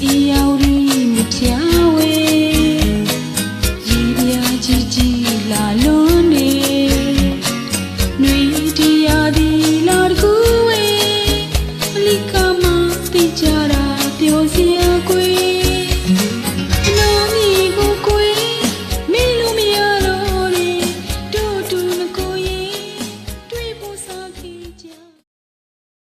Yeah. 一家。